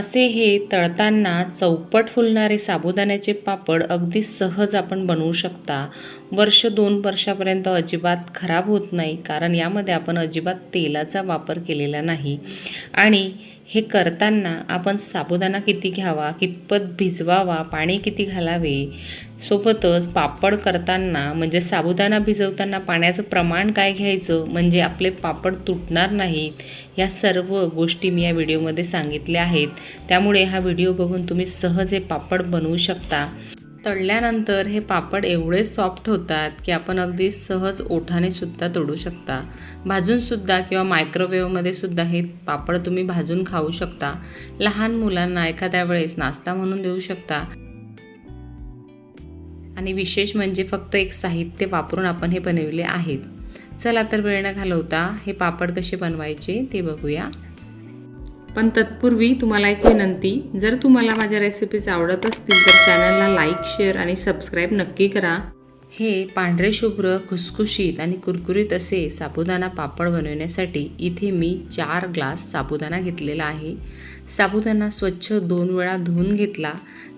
असे हे तळताना चौपट फुलणारे साबुदाण्याचे पापड अगदी सहज आपण बनवू शकता. वर्ष दोन वर्षापर्यंत अजिबात खराब होत नाही कारण यामध्ये आपण अजिबात तेलाचा वापर केलेला नाही. आणि हे करताना आपण साबुदाणा किती घ्यावा कितपत भिजवावा पाणी किती घालावे सोबतच पापड करताना म्हणजे साबुदाणा भिजवताना पाण्याचं प्रमाण काय घ्यायचं म्हणजे आपले पापड तुटणार नाहीत या सर्व गोष्टी मी या व्हिडिओमध्ये सांगितल्या आहेत. त्यामुळे हा व्हिडिओ बघून तुम्ही सहज हे पापड बनवू शकता. तळल्यानंतर हे पापड एवढे सॉफ्ट होतात की आपण अगदी सहज ओठाने सुद्धा तोडू शकता. भाजूनसुद्धा किंवा मायक्रोवेव्हमध्ये सुद्धा हे पापड तुम्ही भाजून खाऊ शकता. लहान मुलांना एखाद्या वेळेस नाश्ता म्हणून देऊ शकता. आणि विशेष म्हणजे फक्त एक साहित्य वापरून आपण हे बनवले आहेत. चला तर वेळ न घालवता हे पापड कसे बनवायचे ते बघूया. पण तत्पूर्वी तुम्हाला एक विनंती जर तुम्हाला माझ्या रेसिपीज आवडत असतील तर चॅनलला लाईक शेअर आणि सबस्क्राईब नक्की करा. हे पांढरे शुभ्र खुसखुशीत आणि कुरकुरीत असे साबुदाणा पापड बनवण्यासाठी इथे मी चार ग्लास साबुदाणा घेतलेला आहे. साबुदाणा स्वच्छ दोन वेळा धुवून घेतला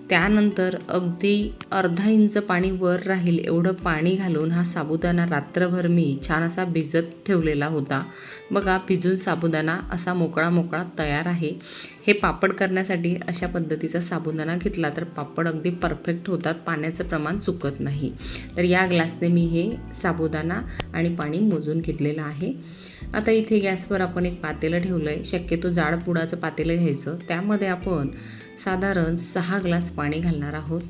त्यानंतर अगदी अर्धा इंच पाणी वर राहील एवढं पाणी घालून हा साबुदाणा रात्रभर मी छान असा भिजत ठेवलेला होता. बघा भिजून साबुदाणा असा मोकळा मोकळा तयार आहे. हे पापड करण्यासाठी अशा पद्धतीचा साबुदाणा घेतला तर पापड अगदी परफेक्ट होतात पाण्याचं प्रमाण चुकत नाही. तर या ग्लासने मी हे साबुदाणा आणि पाणी मोजून घेतलेलं आहे. आता इथे गॅसवर आपण एक पातेलं ठेवलं आहे शक्यतो जाड पुडाचं पातेलं घ्यायचं. त्यामध्ये आपण साधारण सहा ग्लास पाणी घालणार आहोत.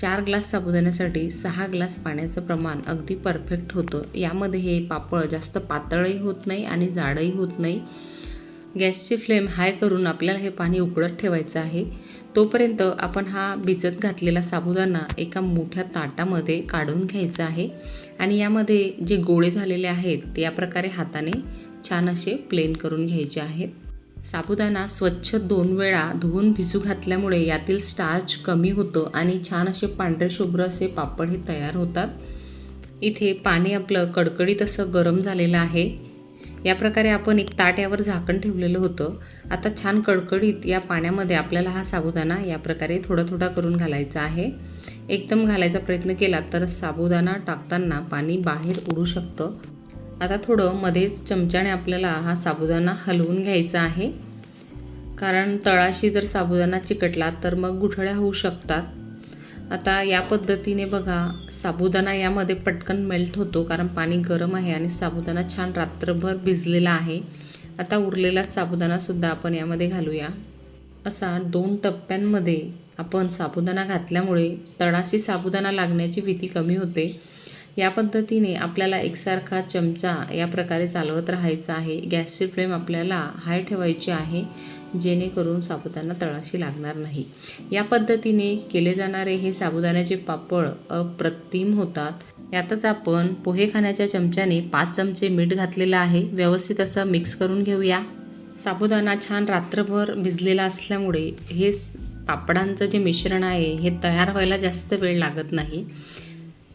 चार ग्लास साबुदाण्यासाठी सहा ग्लास पाण्याचं प्रमाण अगदी परफेक्ट होतं. यामध्ये हे पापड जास्त पातळही होत नाही आणि जाडही होत नाही. गॅसची फ्लेम हाय करून आपल्याला हे पाणी उकळत ठेवायचं आहे. तोपर्यंत आपण हा भिजत घातलेला साबुदाणा एका मोठ्या ताटामध्ये काढून घ्यायचा आहे आणि यामध्ये जे गोळे झालेले आहेत ते या प्रकारे हाताने छान असे प्लेन करून घ्यायचे आहेत. साबुदाणा स्वच्छ दोन वेळा धुवून भिजू घातल्यामुळे यातील स्टार्च कमी होतं आणि छान असे पांढरे शुभ्र असे पापड हे तयार होतात. इथे पाणी आपलं कडकडीत असं गरम झालेलं आहे. या प्रकारे आपण एक ताट यावर झाकण ठेवलेलं होतं. आता छान कडकडीत या पाण्यामध्ये आपल्याला हा साबुदाणा या प्रकारे थोडा थोडा करून घालायचा आहे. एकदम घालायचा प्रयत्न केला तर साबुदाणा टाकताना पाणी बाहेर उडू शकतं. आता थोडं मध्येच चमच्याने आपल्याला हा साबुदाणा हलवून घ्यायचा आहे. कारण तळाशी जर साबुदाणा चिकटला तर मग गुठळ्या होऊ शकतात. आता या पद्धतीने बघा साबुदाणा यामध्ये पटकन मेल्ट होतो कारण पाणी गरम आहे आणि साबुदाणा छान रात्रभर भिजलेला आहे. आता उरलेला साबुदाणासुद्धा आपण यामध्ये घालूया. असा दोन टप्प्यांमध्ये आपण साबुदाणा घातल्यामुळे तळाशी साबुदाणा लागण्याची भीती कमी होते. या पद्धतीने आपल्याला एकसारखा चमचा या प्रकारे चालवत राहायचा आहे. गॅसची फ्लेम आपल्याला हाय ठेवायची आहे जेणेकरून साबुदाणा तळाशी लागणार नाही. या पद्धतीने केले जाणारे हे साबुदाण्याचे पापड अप्रतिम होतात. यातच आपण पोहे खाण्याच्या चमच्याने पाच चमचे मीठ घातलेलं आहे. व्यवस्थित असं मिक्स करून घेऊया. साबुदाणा छान रात्रभर भिजलेला असल्यामुळे हे पापडांचं जे मिश्रण आहे हे तयार व्हायला जास्त वेळ लागत नाही.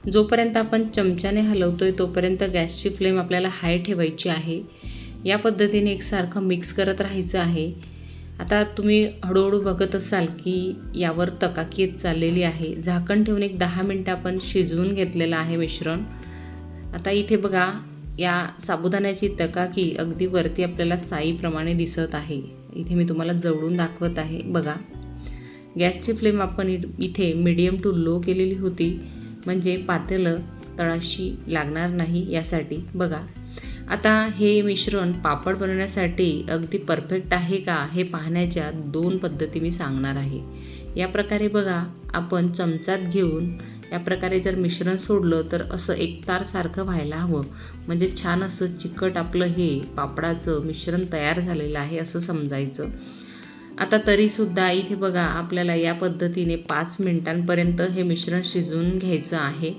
जोपर्यंत आपण चमच्याने हलवतो आहे तोपर्यंत गॅसची फ्लेम आपल्याला हाय ठेवायची आहे. या पद्धतीने एकसारखं मिक्स करत राहायचं आहे. आता तुम्ही हळूहळू बघत असाल की यावर तकाकी येत चाललेली आहे. झाकण ठेवून एक दहा मिनटं आपण शिजवून घेतलेलं आहे मिश्रण. आता इथे बघा या साबुदाण्याची तकाकी अगदी वरती आपल्याला साईप्रमाणे दिसत आहे. इथे मी तुम्हाला जवळून दाखवत आहे. बघा गॅसची फ्लेम आपण इथे मीडियम टू लो केलेली होती. म्हणजे पातेलं तळाशी लागणार नाही यासाठी. बघा आता हे मिश्रण पापड बनवण्यासाठी अगदी परफेक्ट आहे का हे पाहण्याच्या दोन पद्धती मी सांगणार आहे. या प्रकारे बघा आपण चमचात घेऊन या प्रकारे जर मिश्रण सोडलं तर असं एकतारसारखं व्हायला हवं. म्हणजे छान असं चिकट आपलं हे पापडाचं मिश्रण तयार झालेलं आहे असं समजायचं. आता तरीसुद्धा इथे बघा आपल्याला या पद्धतीने पाच मिनिटांपर्यंत हे मिश्रण शिजवून घ्यायचं आहे.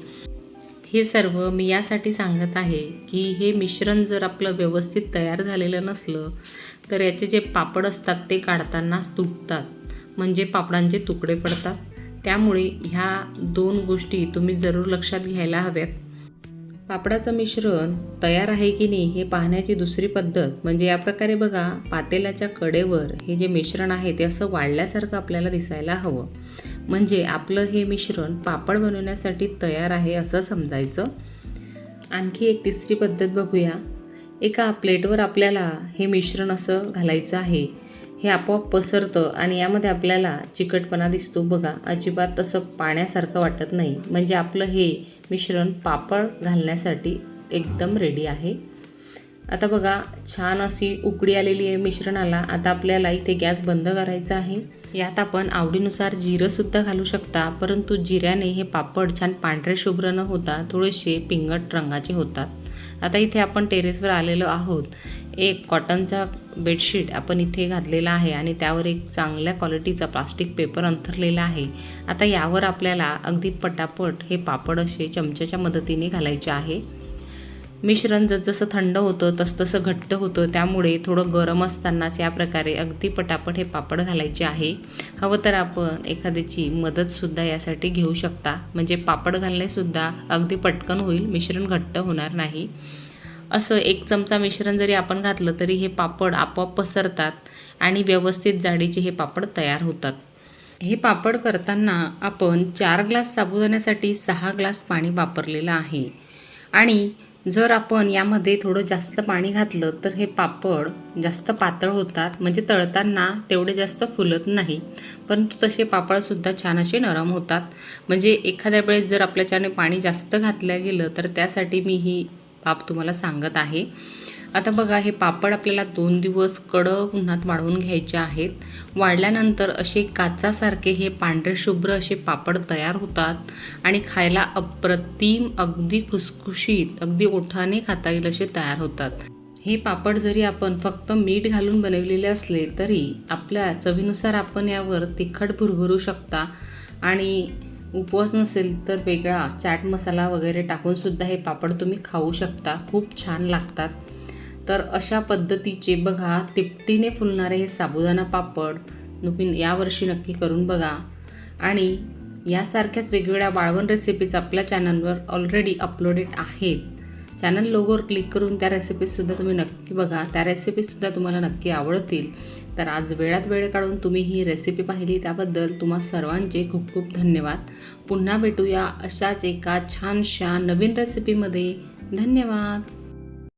हे सर्व मी यासाठी सांगत आहे की हे मिश्रण जर आपलं व्यवस्थित तयार झालेलं नसलं तर याचे जे पापड असतात ते काढतानाच तुटतात. म्हणजे पापडांचे तुकडे पडतात. त्यामुळे ह्या दोन गोष्टी तुम्ही जरूर लक्षात घ्यायला हव्यात. पापडाचं मिश्रण तयार आहे की नाही हे पाहण्याची दुसरी पद्धत म्हणजे या प्रकारे बघा पातेल्याच्या कडेवर हे जे मिश्रण आहे ते असं वाढल्यासारखं आपल्याला दिसायला हवं. म्हणजे आपलं हे मिश्रण पापड बनवण्यासाठी तयार आहे असं समजायचं. आणखी एक तिसरी पद्धत बघूया. एका प्लेटवर आपल्याला हे मिश्रण असं घालायचं आहे. हे आपोआप पसरतं आणि यामध्ये आपल्याला चिकटपणा दिसतो. बघा अजिबात तसं पाण्यासारखं वाटत नाही. म्हणजे आपलं हे मिश्रण पापड घालण्यासाठी एकदम रेडी आहे. आता बघा छान अशी उकडी आलेली आहे मिश्रणाला. आता आपल्याला इथे गॅस बंद करायचा आहे. यात आपण आवडीनुसार जिरंसुद्धा घालू शकता परंतु जिऱ्याने हे पापड छान पांढरे शुभ्र न होता थोडेसे पिंगट रंगाचे होतात. आता इथे आपण टेरेसवर आलेलो आहोत. एक कॉटनचा बेडशीट आपण इथे घातलेला आहे आणि त्यावर एक चांगल्या क्वालिटीचा प्लास्टिक पेपर अंथरलेला आहे. आता यावर आपल्याला अगदी पटापट हे पापड असे चमच्याच्या मदतीने घालायचे आहे. मिश्रण जसजसं थंड होतं तसतसं घट्ट होतं. त्यामुळे थोडं गरम असतानाच या प्रकारे अगदी पटापट हे पापड घालायचे आहे. हवं तर आपण एखाद्याची मदतसुद्धा यासाठी घेऊ शकता. म्हणजे पापड घालणेसुद्धा अगदी पटकन होईल मिश्रण घट्ट होणार नाही. असं एक चमचा मिश्रण जरी आपण घातलं तरी हे पापड आपोआप पसरतात आणि व्यवस्थित जाडीचे हे पापड तयार होतात. हे पापड करताना आपण चार ग्लास साबुदाण्यासाठी सहा ग्लास पाणी वापरलेलं आहे. आणि जर आपण यामध्ये थोडं जास्त पाणी घातलं तर हे पापड जास्त पातळ होतात म्हणजे तळताना तेवढे जास्त फुलत नाही. परंतु तसे पापडसुद्धा छान असे नरम होतात. म्हणजे एखाद्या वेळेस जर आपल्याच्याने पाणी जास्त घातलं गेलं तर त्यासाठी मी ही बाब तुम्हाला सांगत आहे. आता बघा हे पापड आपल्याला दोन दिवस कडक उन्हात वाढवून घ्यायचे आहेत. वाढल्यानंतर असे काचासारखे हे पांढरे शुभ्र असे पापड तयार होतात आणि खायला अप्रतिम अगदी खुसखुशीत अगदी ओठाने खाता येईल असे तयार होतात. हे पापड जरी आपण फक्त मीठ घालून बनवलेले असले तरी आपल्या चवीनुसार आपण यावर तिखट भुरभुरू शकता आणि उपवास नसेल तर वेगळा चाट मसाला वगैरे टाकूनसुद्धा हे पापड तुम्ही खाऊ शकता. खूप छान लागतात. तर अशा पद्धतीचे बघा तिपटीने फुलणारे हे साबुदाणा पापड तुम्ही यावर्षी नक्की करून बघा. आणि यासारख्याच वेगवेगळ्या वाळवण रेसिपीज आपल्या चॅनलवर ऑलरेडी अपलोडेड आहेत. चॅनल लोगोवर क्लिक करून त्या रेसिपीजसुद्धा तुम्ही नक्की बघा. त्या रेसिपीजसुद्धा तुम्हाला नक्की आवडतील. तर आज वेळात वेळ काढून तुम्ही ही रेसिपी पाहिली त्याबद्दल तुम्हा सर्वांचे खूप खूप धन्यवाद. पुन्हा भेटूया अशाच एका छानशा नवीन रेसिपीमध्ये धन्यवाद!